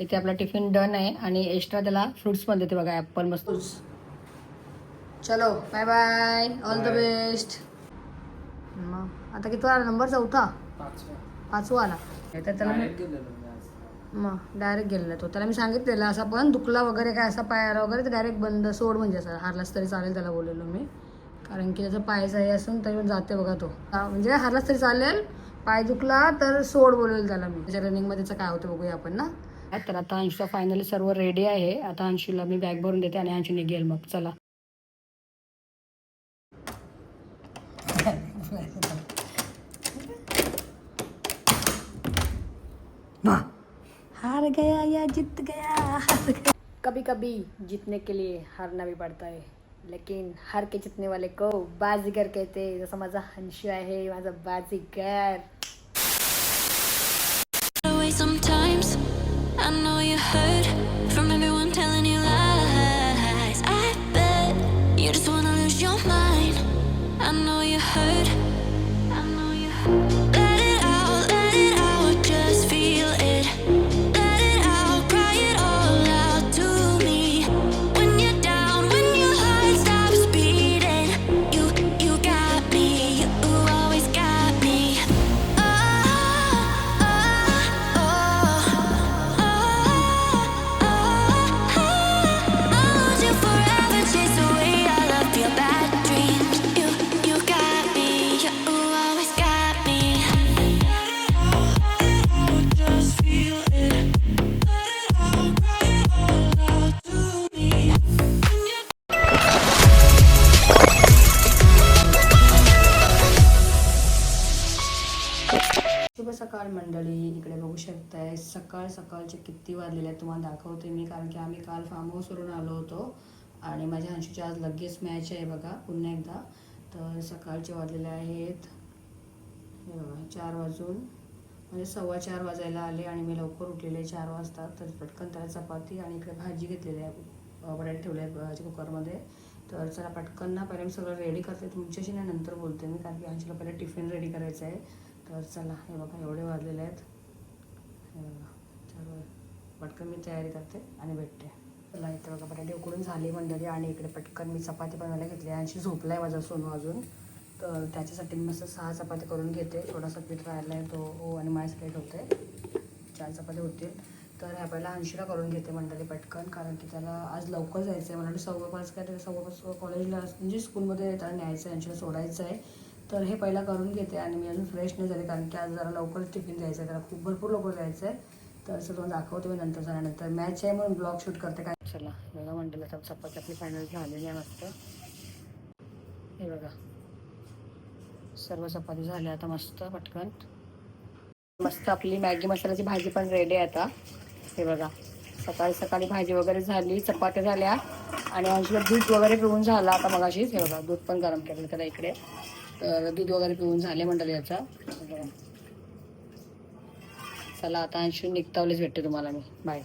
इथे आपला tiffin done आहे आणि एक्स्ट्रा त्याला फ्रुट्स पण देते बघा ॲपल मस्त. चलो bye bye all the best मग आता किती आला नंबर चौथा? पाचवा. आला. तर त्याला मग डायरेक्ट गेलेला तो. त्याला मी सांगितलेलं असं पण दुखला वगैरे काय असा पायाला वगैरे तर डायरेक्ट बंद सोड म्हणजे असं. हारलाच तरी चालेल त्याला बोललेलो मी. कारण की त्याचा पायचा हे असून तरी पण जाते बघा तो. म्हणजे हारलाच तरी चालेल. पाय दुखला तर सोड बोलवेल त्याला मी. त्याच्या रनिंगमध्ये त्याचं काय होतं बघूया आपण ना. तर आता अंशूचा फायनली सर्व रेडी आहे. आता अंशूला मी बॅग भरून देते आणि अंशू निघेल मग. चला. हार गया या जीत गया हार गया. कभी कभी जीतने के लिए हारना भी पड़ता है. लेकिन हार के जीतने वाले को बाजीगर कहते हैं. जसं माझा हंशू आहे माझा बाजीगर. शुभ मंडळी इकडे बघू शकताय सकाळ सकाळचे किती वाजलेले आहेत तुम्हाला दाखवते मी कारण की आम्ही काल फार्म हाऊसवरून आलो होतो आणि माझ्या अंशूची आज लगेच मॅच आहे बघा पुन्हा एकदा. तर सकाळचे वाजलेले आहेत चार वाजून म्हणजे सव्वा चार वाजायला आले आणि मी लवकर उठलेले आहे चार वाजता. तर पटकन त्याला चपाती आणि इकडे भाजी घेतलेली आहे बटाटे ठेवले आहेत भाजी कुकरमध्ये. तर चला पटकन ना पहिले मी सगळं रेडी करते तुमच्याशी ना नंतर बोलते मी कारण की अंशूला पहिले टिफिन रेडी करायचं आहे. तर चला हे बघा एवढे वाजलेले आहेत. हे बघा चलो पटकन मी तयारी करते आणि भेटते. चला इथे बघा बटाटे उकडून झाली मंडळी आणि इकडे पटकन मी चपाती बनवायला घेतली आणि झोपला आहे माझा सोनू अजून. तर त्याच्यासाठी मी मस्त सहा चपाती करून घेते. थोडासा पीठ राहिला आहे तो हो आणि माझ्यासाठी ठेवते. चार चपाती होतील. तर ह्या पहिला ऐंशीला करून घेते मंडळी पटकन कारण की त्याला आज लवकर जायचं आहे मला सव्वा पाच काय तरी सव्वा पाच कॉलेजला म्हणजे स्कूलमध्ये त्याला न्यायचं आहे ऐंशीला सोडायचं आहे तर हे पहिला करून घेते आणि मी अजून फ्रेश नाही झाले कारण की आज जरा लवकर टिफिन द्यायचं आहे जरा खूप भरपूर लवकर जायचं आहे. तर असं तुम्हाला दाखवते मी नंतर झाल्यानंतर. मॅच आहे म्हणून ब्लॉग शूट करते काय? चला बघा मंडळी तर चपाती आपली फायनल झालेली आहे मस्त. हे बघा. सर्व चपाती झाल्या आता मस्त पटकन. मस्त आपली मॅगी मसाल्याची भाजी पण रेडी आहे आता. हे बघा. सकाळी सकाळी भाजी वगैरे झाली चपात्या झाल्या. आणि अंशला दूध वगैरे पिऊन झाला आता मगाशीच. हे बघा दूध पण गरम केलं त्याला इकडे. तर दूध वगैरे पिऊन झाले मंडळी याचा. चला आता अंशू निघतावलेच भेटते तुम्हाला मी. बाय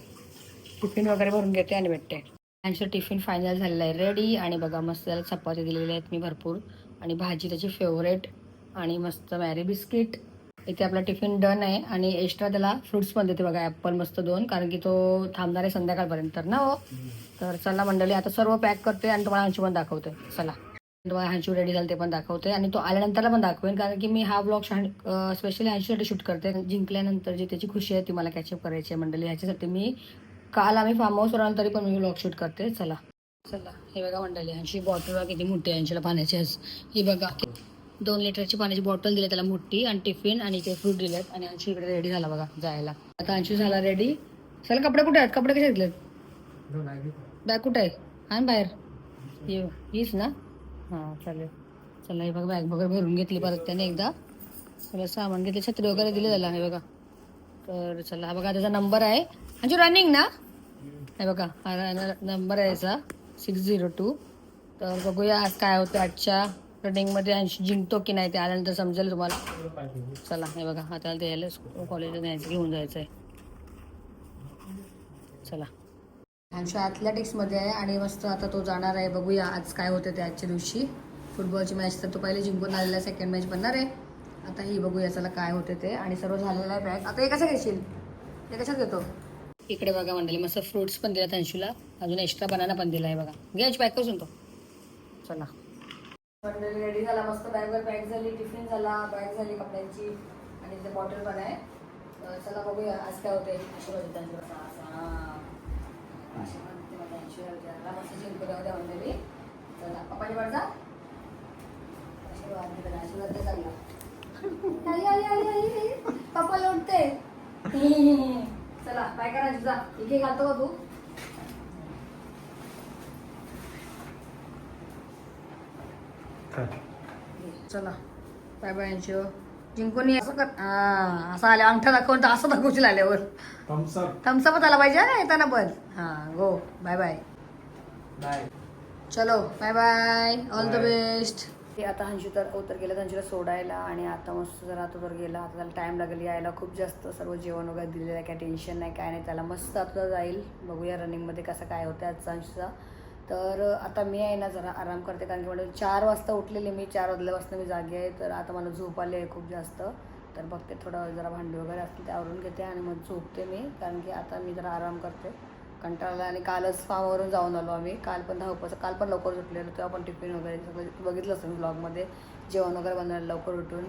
टिफिन वगैरे भरून घेते आणि भेटते. अंशू टिफिन फायनल झालेला आहे. रेडी आणि बघा मस्त त्याला चपाती दिलेल्या आहेत मी भरपूर. आणि भाजी त्याची फेवरेट आणि मस्त मॅरी बिस्किट इथे आपला टिफिन डन आहे. आणि एक्स्ट्रा त्याला फ्रुट्स पण देते बघा ॲपल मस्त दोन. कारण की तो थांबणार आहे संध्याकाळपर्यंत तर ना हो? तर चला मंडळी आता सर्व पॅक करते आणि तुम्हाला हंचू पण दाखवते. चला. तुम्हाला रेडी झालं ते पण दाखवते आणि तो आल्यानंतरला पण दाखवेन कारण की मी हा ब्लॉग स्पेशली हंचूसाठी शूट करते. जिंकल्यानंतर जी त्याची खुशी आहे ती मला कॅचअप करायची आहे मंडळी. ह्याच्यासाठी मी काल आम्ही फार्म हाऊसवर आलो तरी पण मी ब्लॉग शूट करते. चला. चला. हे बघा मंडळी हंशी बॉटल बघा किती मोठी आहे ऐंशीला पाण्याची ही बघा. दोन लिटरची पाण्याची बॉटल दिली त्याला मोठी आणि टिफिन आणि ते फ्रूट दिलेत आणि अंशू इकडे रेडी झाला बघा जायला. आता अंशू झाला रेडी चला कपडे कुठे आहेत? कपडे कसे घेतलेत? बॅग कुठे आहे? आणि बाहेर. ये हीच ना? हां चालेल. चला हे बघा बॅग वगैरे भरून घेतली परत त्याने एकदा. सगळं सामान घेतलं छत्री वगैरे दिलं त्याला हे बघा. तर चला हा बघा त्याचा नंबर आहे. म्हणजे रनिंग ना? हे बघा हा नंबर आहे याचा. सिक्स झिरो टू तर बघूया आज काय होतं आजच्या रनिंगमध्ये ऐंशी जिंकतो की नाही ते आल्यानंतर समजेल तुम्हाला. चला हे बघा आता ते यायला कॉलेजला न्यायचं घेऊन जायचं आहे चला. अंशू ॲथलेटिक्समध्ये आहे आणि मस्त आता तो जाणार आहे. बघूया आज काय होतं ते आजच्या दिवशी. फुटबॉलची मॅच तर तो पहिले जिंकून आलेला सेकंड मॅच बनणार आहे. आता ही बघूया चला काय होते ते. आणि सर्व झालेलं आहे बॅग आता हे कसं घेशील हे कशात घेतो? इकडे बघा मंडळी मस्त फ्रुट्स पण दिल्यात अंशूला अजून एक्स्ट्रा बनाना पण दिला आहे बघा घ्यायची पॅक करून तो. चला. मंडळी रेडी झाला. मस्त बॅगवर पॅक झाली. टिफिन झाला. बॅग झाली कपड्यांची. आणि ते बॉटल पण आहे. चला बघूया आज काय होते. हा. आशीर्वाद चला चांगला. पप्पा लोटते काय करायचं जा घालतो का तू चला बाय बाय जिंकून. असं कर असं आले अंगठा दाखवून तर असं दाखवशील आल्यावर थम्सअप थम्सअप आला पाहिजे ना येताना पण हा गो बाय बाय बाय चलो bye bye all the. Best ते आता हंशू तर उतर गेलं हंशूला सोडायला आणि आता मस्त जरा आता तर गेला. आता त्याला टाइम लागेल यायला. खूप जास्त सर्व जेवण वगैरे दिलेलं आहे काय टेन्शन नाही काय नाही. त्याला मस्त आता जाईल. बघूया रनिंगमध्ये कसं काय होतं आजचा अंशूचा तर आता मी आहे ना जरा आराम करते कारण की म्हणजे चार वाजता उठलेले मी. चार वाजल्यापासून मी जागी आहे. तर आता मला झोप आली आहे खूप जास्त. तर बघते थोडं जरा भांडी वगैरे असतील ते आवरून घेते आणि मग झोपते मी. कारण की आता मी जरा आराम करते. कंटाळला आणि कालच फार्मवरून जाऊन आलो आम्ही. काल पण धावपचं काल पण लवकर सुटलेलो तेव्हा पण टिफिन वगैरे सगळं बघितलं असतं मी ब्लॉगमध्ये जेवण वगैरे बनवायला लवकर उठून.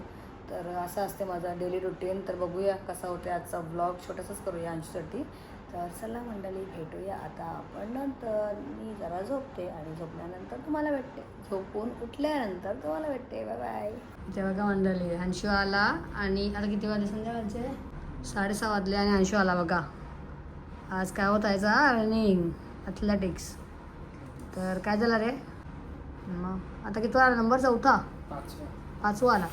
तर असं असते माझा डेली रुटीन तर बघूया कसा होते आजचा ब्लॉग छोटासाच करूया आमच्यासाठी. तर चला मंडळी भेटूया आता आपण नंतर. मी जरा झोपते आणि झोपल्यानंतर तुम्हाला भेटते. झोपून उठल्यानंतर तुम्हाला भेटते. बाय बाय जेव्हा का मंडळी अंशू आला आणि आता किती वाजले संध्याकाळचे? साडेसहा वाजले आणि अंशू आला बघा. आज काय होत आहे रनिंग ॲथलेटिक्स तर काय झालं रे? मग आता किती आला नंबर चौथा? पाचवा. पाचवा आला.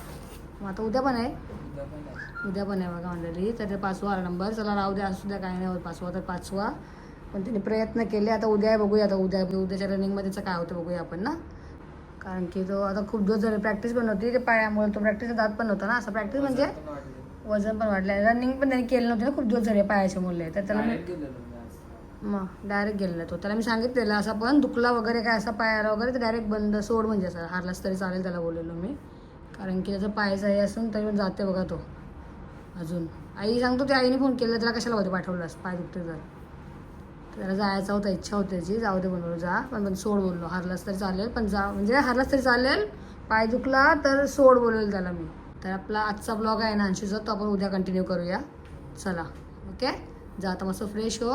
मग आता उद्या पण आहे? उद्या पण आहे. बघा मंडळी. तर ते पाचवा आला नंबर. चला राहू द्या असू द्या काय नाही होत. पाचवा तर पाचवा. पण त्यांनी प्रयत्न केले. आता उद्या बघूया. आता उद्या उद्याच्या रनिंगमध्येच काय होतं बघूया आपण ना. कारण की तो आता खूप दिवस झाले प्रॅक्टिस पण होती ते पायामुळे तो प्रॅक्टिस जात पण नव्हता ना. असं प्रॅक्टिस म्हणजे. वजन पण वाढलं रनिंग पण त्यांनी केलं नव्हतं ना खूप दिवस झाले पायाच्या मुले. तर त्याला मी. मग डायरेक्ट गेलेला तो. त्याला मी सांगितलेलं असं पण दुखला वगैरे काय असा पायाला वगैरे तर डायरेक्ट बंद सोड म्हणजे असं. हारलाच तरी चालेल त्याला बोललेलो मी. कारण की त्याचं पायाचं हे असून तरी पण जाते बघा तो. अजून. आई सांगतो ते आईने फोन केला त्याला कशाला होते पाठवलास? पाय दुखते तर त्याला जायचा होता इच्छा होती त्याची. जाऊ दे बनवलं जा. पण पण सोड बोललो. हारलास तरी चालेल पण जा. म्हणजे हारलास तरी चालेल पाय दुखला तर सोड बोलवेल त्याला मी. तर आपला आजचा ब्लॉग आहे ना अंशूचा तो आपण उद्या कंटिन्यू करूया. चला ओके जा आता मस्त फ्रेश हो.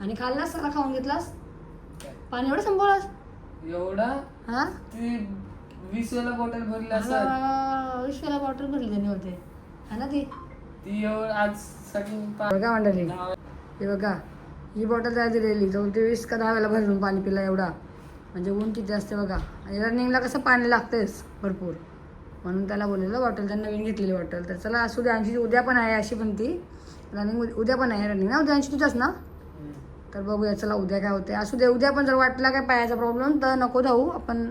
आणि खाल्लास? सगळा खाऊन घेतलास? काय? पाणी एवढं संपवलास एवढा? हा? ती वीस वेळा बॉटल भरली असं विश्वाला बॉटल भरली त्यांनी होते. हा ना ती? ती आज पा- बघा मंडळी. हे बघा ही बॉटल त्याला दिलेली. तर ते वीस का दहा वेळेला भरून पाणी पिला एवढा. म्हणजे ऊन किती असते बघा. आणि रनिंगला कसं पाणी लागतेच भरपूर. म्हणून त्याला बोललेलं बॉटल त्यांना नवीन घेतलेली बॉटल तर चला असू द्या आणखी उद्या पण आहे अशी पण ती रनिंग उद्या पण आहे रनिंग ना उद्या आणखी तुझ्याच ना? तर बघूया चला उद्या काय होते असू दे उद्या पण जर वाटला काय पायाचा प्रॉब्लेम तर नको जाऊ. आपण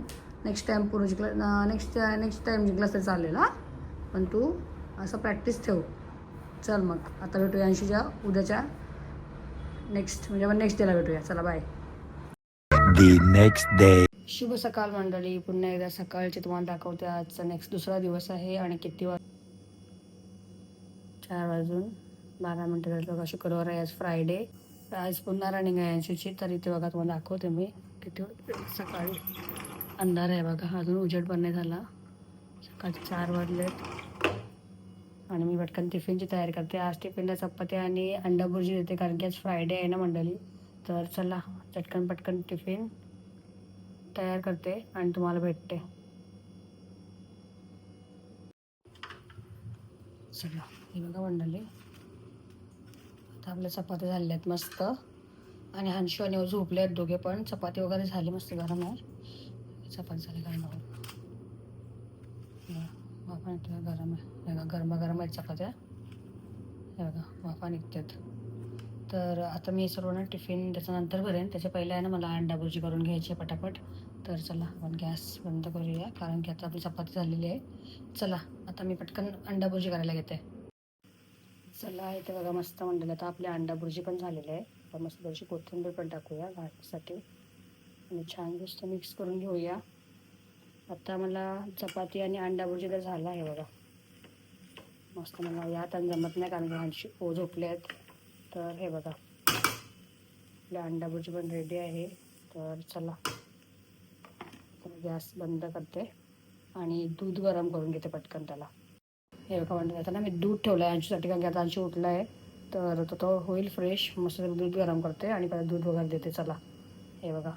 नेक्स्ट टाईम पूर्ण जिंकला नेक्स्ट नेक्स्ट टाईम जिंकलास तर चालेल हा? पण तू असं प्रॅक्टिस ठेव. चल मग आता भेटूया ऐंशीच्या उद्याच्या नेक्स्ट म्हणजे आपण नेक्स्ट डेला भेटूया. चला बाय the next day. शुभ सकाळ मंडळी. पुन्हा एकदा सकाळचे तुम्हाला दाखवते आजचा नेक्स्ट दुसरा दिवस आहे आणि किती वाज चार वाजून बारा मिनटं झाली बघा शुक्रवार आहे आज फ्रायडे आज पुन्हा रनिंग आहे ऐंशीची तर इथे बघा तुम्हाला दाखवते मी किती सकाळी अंधार आहे बघा. अजून उजेड पण नाही झाला. सकाळचे चार वाजलेत. आणि मी पटकन टिफिनची तयारी करते. आज टिफिनला चपाती आणि अंडा भुर्जी देते कारण की आज फ्रायडे आहे ना मंडळी. तर चला चटकन पटकन टिफिन. तयार करते आणि तुम्हाला भेटते. चला हे बघा मंडळी. आता आपल्या चपात्या झालेल्या आहेत मस्त. आणि हंशू आणि झोपले आहेत दोघे पण. चपाती वगैरे झाली मस्त गरम आहे चपाती झाली गरम आहे वाफा निघते गरम आहे बघा गरमा गरम आहेत चपात्या. हे बघा वाफा निघतात. तर आता मी सर्व ना टिफिन त्याच्यानंतर भरेन. त्याच्या पहिले आहे ना मला अंडा भुर्जी करून घ्यायची आहे पटापट. तर चला आपण गॅस बंद करूया कारण की आता आपली चपाती झालेली आहे. चला आता मी पटकन अंडा भुर्जी करायला घेते. चला इथे बघा मस्त म्हणलेलं आता आपली अंडा भुर्जी पण झालेली आहे तर मस्त थोडीशी कोथिंबीर पण टाकूया घाटसाठी आणि छान गोष्ट मिक्स करून घेऊया. आता मला चपाती आणि अंडा भुर्जी तर झाला आहे बघा. मस्त मला यात आणि जमत नाही कारण की ओ झोपले आहेत. तर हे बघा. आपल्या अंडा भुर्जी पण रेडी आहे. तर चला. गॅस बंद करते आणि दूध गरम करून घेते पटकन त्याला. हे बघा म्हणते आता ना मी दूध ठेवलं आहे अंशूसाठी कारण की आता अंशू उठला आहे तर तो तो होईल फ्रेश मस्त दूध गरम करते आणि परत दूध वगैरे देते चला. हे बघा.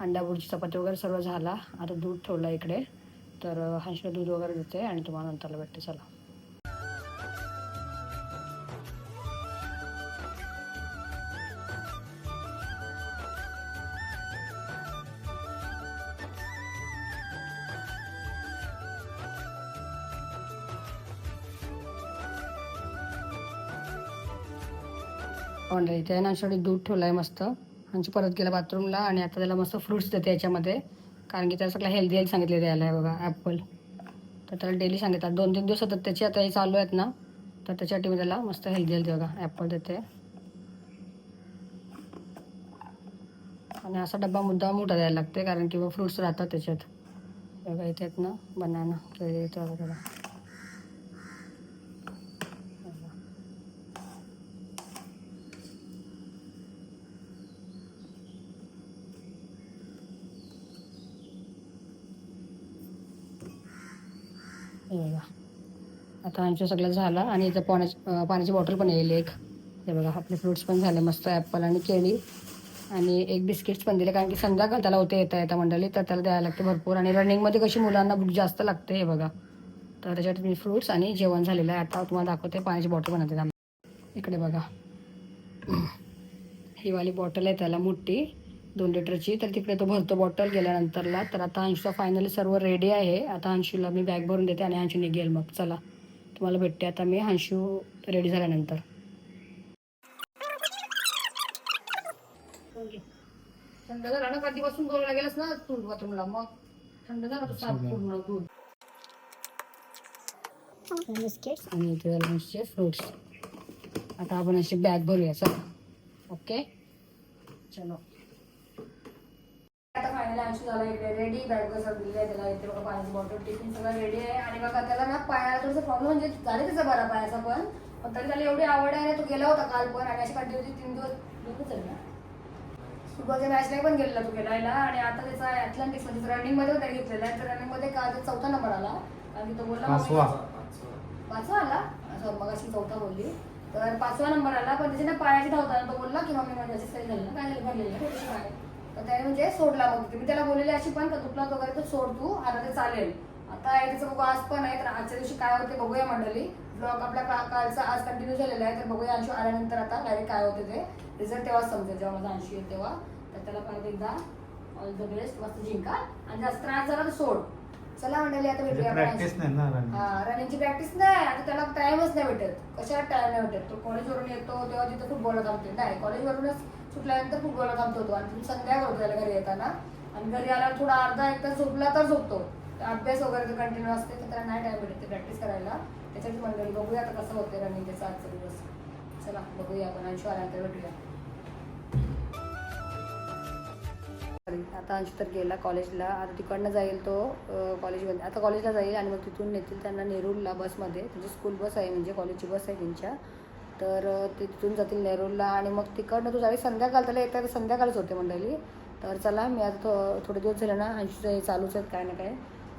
अंडा बुडची चपाती वगैरे सर्व झाला. आता दूध ठेवलं इकडे. तर हंशीला दूध वगैरे देते आणि तुम्हाला नंतरला भेटते चला. इथे आहे ना दूध ठेवलं आहे मस्त. अंशू परत गेला बाथरूमला आणि आता त्याला मस्त फ्रुट्स देते याच्यामध्ये. कारण की त्याला सगळं हेल्दी हेल्थ सांगितले द्यायला आहे बघा ॲपल तर त्याला डेली सांगितलं दोन तीन दिवस सतत त्याची आता हे चालू आहेत ना तर त्याच्यासाठी मी त्याला मस्त हेल्दी हेल्दी बघा ॲपल देते. आणि असा डब्बा मुद्दा मोठा द्यायला लागते कारण की मग फ्रुट्स राहतात त्याच्यात. बघा इथे आहेत ना बनाना केळी इथं वगैरे हे बघा. आता आमचं सगळं झालं आणि इथं पाण्याची पाण्याची बॉटल पण येईल एक. हे बघा आपले फ्रुट्स पण झाले मस्त ॲपल आणि केळी. आणि एक बिस्किट्स पण दिले कारण की संध्याकाळ त्याला होते येता येता मंडळी तर त्याला द्यायला लागते भरपूर. आणि रनिंगमध्ये कशी मुलांना भूक जास्त लागते हे बघा. तर त्याच्यात मी फ्रुट्स आणि जेवण झालेलं आहे. आता तुम्हाला दाखवते पाण्याची बॉटल बनवते. त्याला. इकडे बघा. ही वाली बॉटल आहे त्याला मोठी दोन लिटरची. तर तिकडे तो भरतो बॉटल गेल्यानंतरला. तर आता अंशूचा फायनली सर्व रेडी आहे. आता अंशूला मी बॅग भरून देते आणि अंशू निघेल मग. चला. तुम्हाला भेटते. आता मी अंशू रेडी झाल्यानंतर. थंड झाला ना? कधीपासून बोलायला गेलास ना तू बाथरूमला? मग थंड झाला तो साप पूर्ण दूध बिस्किट्स? आणि इथे लंचचे फ्रुट्स आता आपण अशी बॅग भरूया. चल. ओके चलो. फायनल अंशू झाला इकडे रेडी बॅग दिली आहे त्याला इथे बघा पाण्याची बॉटल टिफिन सगळं रेडी आहे. आणि बघा त्याला ना पायाला थोडंसं प्रॉब्लेम म्हणजे झाले त्याचा बरा पायाचा पण. पण तरी त्याला एवढी आवड आहे ना तो गेला होता काल पण. आणि अशी कंटिन्यू तीन दिवस झाले ना? फुटबॉलच्या मॅचला पण गेलेला तो खेळायला. आणि आता त्याचा अथलेटिक्समध्ये रनिंगमध्ये त्याने घेतलेला आहे. तर रनिंगमध्ये का आता चौथा नंबर आला. कारण की तो बोलला पाचवा. आला? असं मग अशी चौथा बोलली. तर पाचवा नंबर आला. पण त्याच्या ना पायाची धावताना तो बोलला की मम्मी माझ्या काही झालं ना काय झालं भरलेलं. तर त्याने म्हणजे सोडला मग मी त्याला बोललेली अशी पण का तुला वगैरे तर सोड तू आता ते चालेल. आता आहे त्याचं बघू आज पण आहे तर आजच्या दिवशी काय होते बघूया मंडळी. ब्लॉग आपल्या का- कालचा आज कंटिन्यू झालेला आहे तर बघूया अंशू आल्यानंतर आता डायरेक्ट काय होते ते. रिझल्ट तेव्हाच समजेल जेव्हा माझा अंशू येईल तेव्हा. तर त्याला परत एकदा ऑल द बेस्ट मस्त जिंका. आणि जास्त त्रास झाला तर सोड. चला मंडळी आता भेटूया आपण प्रॅक्टिस नाही ना. हा रनिंगची प्रॅक्टिस नाही आता त्याला टाइमच नाही भेटत. कशाला टाइम नाही भेटत? तो कॉलेजवरून येतो तेव्हा तिथं फुटबॉलला थांबते नाही कॉलेजवरूनच सुटल्यानंतर फुटबॉलला थांबतो तो. आणि संध्याकाळ होतो त्याला घरी येताना. आणि घरी आला थोडा अर्धा एक तास झोपला तर झोपतो. अभ्यास वगैरे तर कंटिन्यू असते तर त्याला नाही टाइम भेटत प्रॅक्टिस करायला. त्याच्यात मंडळी बघूया आता कसं होते रनिंग त्याचा आजचा दिवस. चला बघूया आपण. अंशू आल्यानंतर भेटूया. आता अंश तर गेला कॉलेजला. आता तिकडनं जाईल तो कॉलेजमध्ये. आता कॉलेजला जाईल आणि मग तिथून नेतील त्यांना नेरूरला बसमध्ये. त्यांची स्कूल बस आहे म्हणजे कॉलेजची बस आहे त्यांच्या. तर ते तिथून जातील नेरूरला आणि मग तिकडनं तू जावी संध्याकाळ. त्याला येतात संध्याकाळच होते मंडळी. तर चला मी आता थोडे दिवस झाले ना अंशूचं हे चालूच आहेत काय ना काय.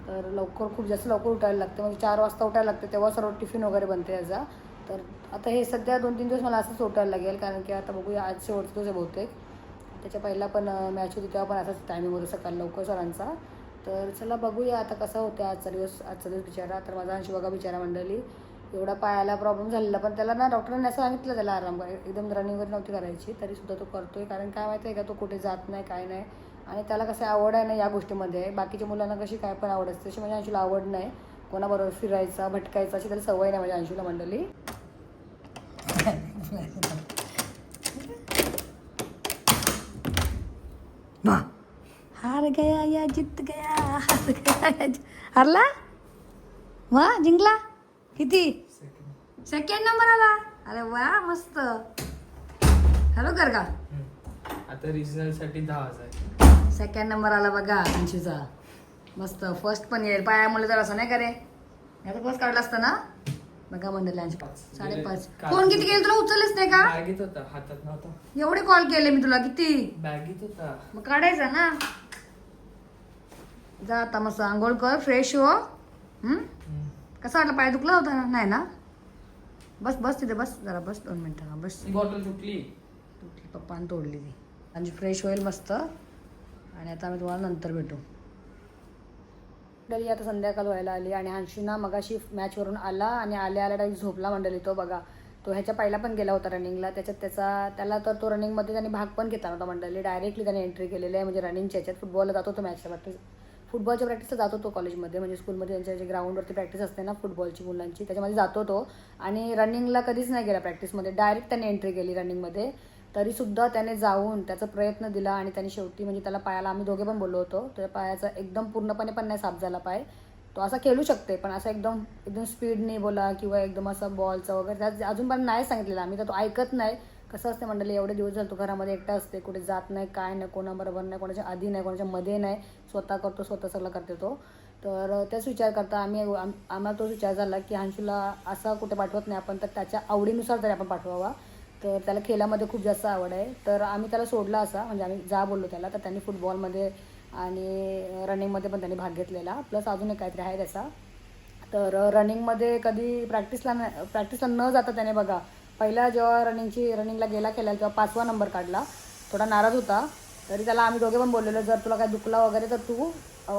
तर लवकर खूप जास्त लवकर उठायला लागते. म्हणजे चार वाजता उठायला लागते तेव्हा सर्व टिफिन वगैरे बनते याचा. तर आता हे सध्या दोन तीन दिवस मला असंच उठायला लागेल. कारण की आता बघूया आज शेवटचा दिवस आहे बहुतेक. त्याच्या पहिला पण मॅच होती तेव्हा पण असाच टायमिंग होता सकाळी लवकर सरांचा. तर चला बघूया आता कसं होतं आजचा दिवस आजचा दिवस बिचारा. तर माझा अंशू बघा बिचारा मंडळी एवढा पायाला प्रॉब्लेम झालेला. पण त्याला ना डॉक्टरांनी असं सांगितलं त्याला आराम कर. एकदम रनिंग वगैरे नव्हती करायची तरी सुद्धा तो करतोय. कारण काय माहिती आहे का तो कुठे जात नाही काय नाही. आणि त्याला कसं आवड आहे ना या गोष्टीमध्ये. बाकीच्या मुलांना कशी काय पण आवड असते तशी माझ्या अंशूला आवड नाही. कोणाबरोबर फिरायचा भटकायचा अशी त्याला सवय नाही माझ्या अंशूला मंडळी. हार गया या जित गया हार गया हारला? वा जिंकला. किती? सेकंड नंबर आला. अरे वा मस्त. हॅलो कर का आता रिजनलसाठी दहा हजार. सेकंड नंबर आला बघा अंशूचा मस्त. फर्स्ट पण येईल. पायामुळे जर असं नाही करे आता फर्स्ट काढला असतं ना? बघा मंडळी साडेपाच. काल- फोन किती केले तुला? उचलच नाही का? बॅगीत होता हातात नव्हता. एवढे कॉल केले मी तुला किती? बॅगीत होता. मग काढायचा ना? जा आता मस्त आंघोळ कर फ्रेश हो. हम्म? कसा वाटला? पाय दुखला होता ना? नाही ना? बस बस तिथे बस. जरा बस दोन मिनिटं हा बस. बॉटल तुटली. तुटली पप्पाने तोडली ती. आणि फ्रेश होईल मस्त. आणि आता आम्ही तुम्हाला नंतर भेटू. मंडळी आता संध्याकाळ व्हायला आली आणि अंशुना मगाशी मॅचवरून आला आणि आल्या आल्या डायरेक्ट झोपला मंडळी तो बघा. तो ह्याच्या पहिला पण गेला होता रनिंगला त्याच्यात त्याचा त्याला तर तो रनिंगमध्ये त्याने भाग पण घेतला नव्हता मंडळी. डायरेक्टली त्याने एंट्री केलेली आहे. म्हणजे रनिंगच्या ह्याच्यात फुटबॉलला जातो तो मॅचच्या प्रॅक्टिस फुटबॉलच्या प्रॅक्टिसला जातो तो कॉलेजमध्ये म्हणजे स्कूलमध्ये त्यांच्या जे ग्राउंडवरती प्रॅक्टिस असते ना फुटबॉलची मुलांची त्याच्यामध्ये जातो तो. आणि रनिंगला कधीच नाही गेला प्रॅक्टिसमध्ये डायरेक्ट त्याने एंट्री केली रनिंगमध्ये तरीसुद्धा त्याने जाऊन त्याचा प्रयत्न दिला आणि त्याने शेवटी म्हणजे त्याला पायाला आम्ही दोघे पण बोललो होतो. त्या पायाचा एकदम पूर्णपणे पण नाही साफ झाला पाय. तो असा खेळू शकते पण असं एकदम एकदम स्पीडने बोला किंवा एकदम असं बॉलचा वगैरे त्यात अजून पण नाही सांगितलेलं आम्ही तर तो ऐकत नाही. कसं असते मंडळी एवढे दिवस झाले तो घरामध्ये एकटा असते कुठे जात नाही काय नाही कोणाबरोबर नाही कोणाच्या आधी नाही कोणाच्या मध्ये नाही. स्वतः करतो स्वतः सगळं करते तो. तर त्याच विचार करता आम्ही आम्हाला तोच विचार झाला की हांशूला असा कुठे पाठवत नाही आपण तर त्याच्या आवडीनुसार तरी आपण पाठवावा. तर त्याला खेळामध्ये खूप जास्त आवड आहे. तर आम्ही त्याला सोडला असा म्हणजे आम्ही जा बोललो त्याला तर त्यांनी फुटबॉलमध्ये आणि रनिंगमध्ये पण त्यांनी भाग घेतलेला. प्लस अजून एक काहीतरी आहे त्याचा. तर रनिंगमध्ये कधी प्रॅक्टिसला न प्रॅक्टिसला न जाता त्याने बघा पहिला जेव्हा रनिंगची रनिंगला गेला खेळायला तेव्हा पाचवा नंबर काढला. थोडा नाराज होता तरी त्याला आम्ही दोघे पण बोललेलो जर तुला काय दुखला वगैरे तर तू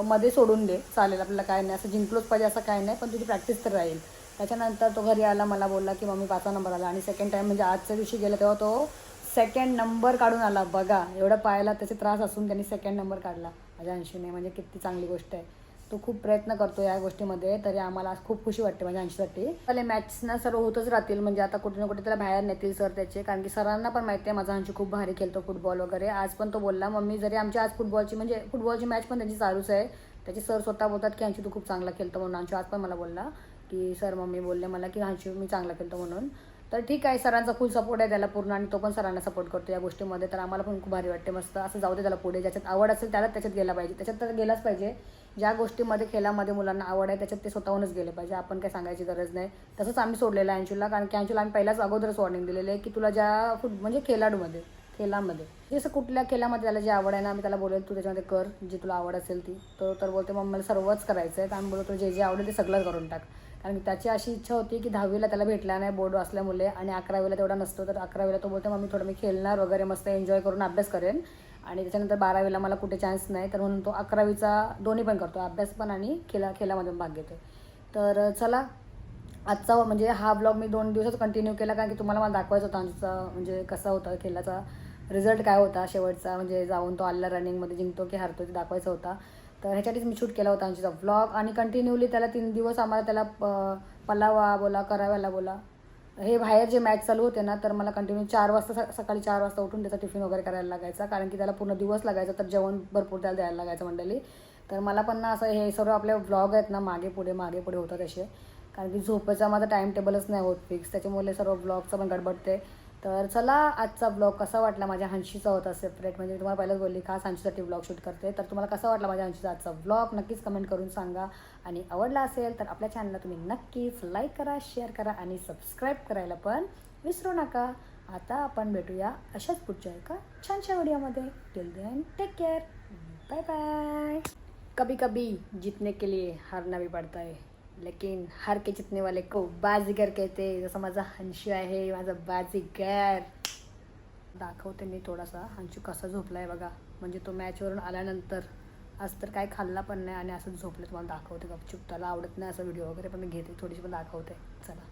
मध्ये सोडून दे. चालेल आपल्याला काय नाही असं जिंकलोच पाहिजे असं काय नाही पण तुझी प्रॅक्टिस तर राहील. त्याच्यानंतर तो घरी आला मला बोलला की मम्मी पाचवा नंबर आला. आणि सेकंड टाईम म्हणजे आजच्या दिवशी गेला तेव्हा तो सेकंड नंबर काढून आला. बघा एवढं पायाला त्याचे त्रास असून त्यांनी सेकंड नंबर काढला. माझ्या अंशीने म्हणजे किती चांगली गोष्ट आहे. तो खूप प्रयत्न करतो या गोष्टीमध्ये तरी आम्हाला आज खूप खुशी वाटते माझ्या अंशीसाठी. पहिले मॅच ना सर्व होतच राहतील म्हणजे आता कुठे ना कुठे त्याला बाहेर नेतील सर त्याचे. कारण की सरांना पण माहिती आहे माझा अंशी खूप भारी खेळतो फुटबॉल वगैरे. आज पण तो बोलला मम्मी जरी आमची आज फुटबॉलची म्हणजे फुटबॉलची मॅच पण त्यांची चालूच आहे. त्याचे सर स्वतः बोलतात की अंशी तू खूप चांगला खेळतो म्हणून. अंशू आज पण मला बोलला. की सर मम्मी बोलले मला की अंशू मी चांगला केलं म्हणून. तर ठीक आहे सरांचा फुल सपोर्ट आहे त्याला पूर्ण आणि तो पण सरांना सपोर्ट करतो या गोष्टीमध्ये. तर आम्हाला पण खूप भारी वाटते मस्त असं जाऊ दे त्याला पुढे. ज्याच्यात आवड असेल त्याला त्याच्यात गेला पाहिजे. त्याच्यात तर गेलाच पाहिजे. ज्या गोष्टीमध्ये खेळामध्ये मुलांना आवड आहे त्याच्यात ते स्वतःहूनच गेले पाहिजे. आपण काय सांगायची गरज नाही. तसंच आम्ही सोडलेलं आहे अंशूला. कारण की अंशूला आम्ही पहिलाच अगोदरच वॉर्निंग दिलेलं आहे की तुला ज्या फुट म्हणजे खेळाडूमध्ये खेळामध्ये. जसं कुठल्या खेळामध्ये त्याला जे आवड आहे ना आम्ही त्याला बोलेल तू त्याच्यामध्ये कर. जी तुला आवड असेल ती. तो तर बोलते मग मला सर्वच करायचं आहे तर आम्ही बोलतो जे जे आवडेल ते सगळंच करून टाक. कारण त्याची अशी इच्छा होती की दहावीला त्याला भेटला नाही बोर्ड असल्यामुळे. आणि अकरावीला तेवढा नसतो तर अकरावीला तो बोलतो मग मी थोडं मी खेळणार वगैरे मस्त एन्जॉय करून अभ्यास करेन. आणि त्याच्यानंतर बारावीला मला कुठे चान्स नाही तर म्हणून तो अकरावीचा दोन्ही पण करतो अभ्यास पण आणि खेळा खेळामध्ये भाग घेतो. तर चला. आजचा म्हणजे हा ब्लॉग मी दोन दिवसात कंटिन्यू केला कारण की तुम्हाला मला दाखवायचं होतं आमचा म्हणजे कसा होता खेळाचा रिझल्ट काय होता शेवटचा म्हणजे जाऊन तो आल्ला रनिंगमध्ये जिंकतो की हारतो ते दाखवायचा होता. तर ह्याच्यासाठीच मी शूट केला होता आमचा ब्लॉग आणि कंटिन्यूली त्याला तीन दिवस आम्हाला त्याला प- पलावा बोला कराव्याला बोला. हे बाहेर जे मॅच चालू होते ना तर मला कंटिन्यू चार वाजता स- सकाळी चार वाजता उठून त्याचा टिफिन वगैरे करायला लागायचा. कारण की त्याला पूर्ण दिवस लागायचा तर जेवण भरपूर त्याला द्यायला लागायचं मंडळी. तर मला पण ना असं हे सर्व आपले व्लॉग आहेत ना मागे पुढे मागे पुढे होतात असे. कारण की झोपेचा माझा टाईम टेबलच नाही होत फिक्स त्याच्यामुळे सर्व ब्लॉगचं पण गडबडते. तर चला आजचा ब्लॉग कसा वाटला माझ्या हंशीचा होता सेपरेट म्हणजे तुम्हाला पहिलेच बोलली खास हंशीसाठी ब्लॉग शूट करते तर तुम्हाला कसा वाटला माझ्या हंशीचा आजचा ब्लॉग नक्कीच कमेंट करून सांगा. आणि आवडला असेल तर आपल्या चॅनलला तुम्ही नक्कीच लाईक करा शेअर करा आणि सबस्क्राईब करायला पण विसरू नका. आता आपण भेटूया अशाच पुढच्या एका छानशा व्हिडिओमध्ये till then take care bye bye कभी कभी जीतने के लिए हारना भी पड़ता है। लेकिन हर के जितने वाले को बाजीगर कहते जसं माझा हंशू आहे माझा बाजीगर। दाखवते मी थोडासा. हंशू कसा झोपला आहे बघा. म्हणजे तो मॅचवरून आल्यानंतर. आज तर काय खाल्ला पण नाही आणि असं झोपलं तुम्हाला दाखवते गपचूप. त्याला आवडत नाही असं व्हिडिओ वगैरे पण मी घेते. थोडीशी पण दाखवते. चला.